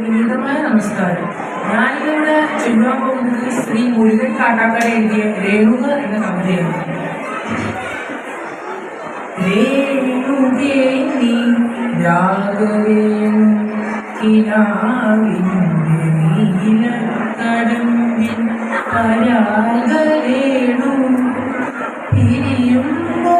വിനീതമായ നമസ്കാരം. ഞാനിവിടെ ചൊല്ലാൻ പോകുന്നത് ശ്രീ മുരുകൻ കാട്ടാക്കട എഴുതിയ രേണുക എന്ന കവിതയാണ്. രേണുകേ പരാഗരേണു. പിരിയുമ്പോഴേതോ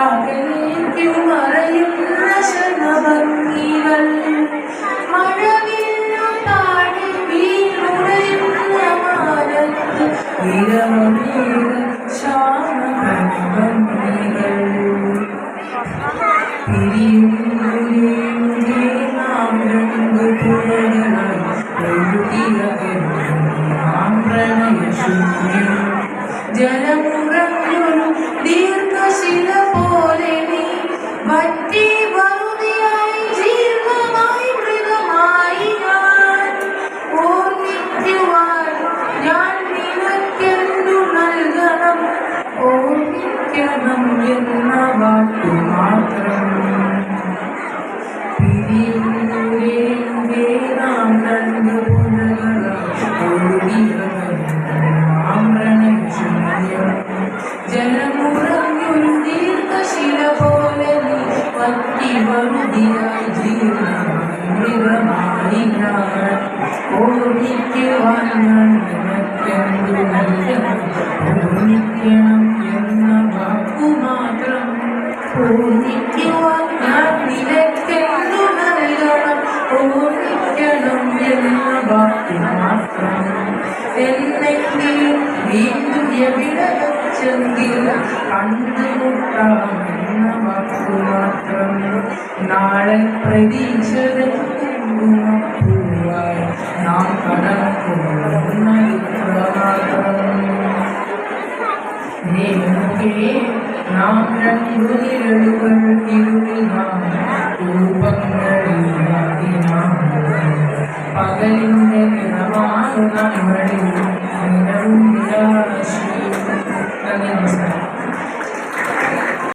അകലേക്കു മറയുന്ന ശരണഭംഗികൾ മഴവില്ലു താഴെ വീണുടയുന്ന മാനത്ത് വിരമേക ശ്യാമഭംഗികൾ പിരിയുന്നേ നാം രണ്ടു പുഴകളായി ഒഴുകിയകന്നു മൃഗമായി ഞാൻ ഓർമ്മിക്കുവാൻ ഞാൻ നിനക്കെന്തു ഓർമ്മിക്കണം എന്ന വാക്കു മാത്രം ഓർമ്മിക്കുവാൻ ഞാൻ നിനക്കെന്തു നൽകണം ഓർമ്മിക്കണം എന്ന വാക്കു മാത്രം എന്നെങ്കിലും വീണ്ടും എവിടെ വെച്ചെങ്കിലും കണ്ടുമുട്ടാമെന്ന വാക്കു മാത്രം நாளன் பிரதி பூவாய் நாம் கடன் நேமுகே நாம் ரங்குதிரழுகள் இருளினாம் ரூபங்களினாம் பகலிந்த நிறமாறு நம்மளில் நிலவும் நிலாசி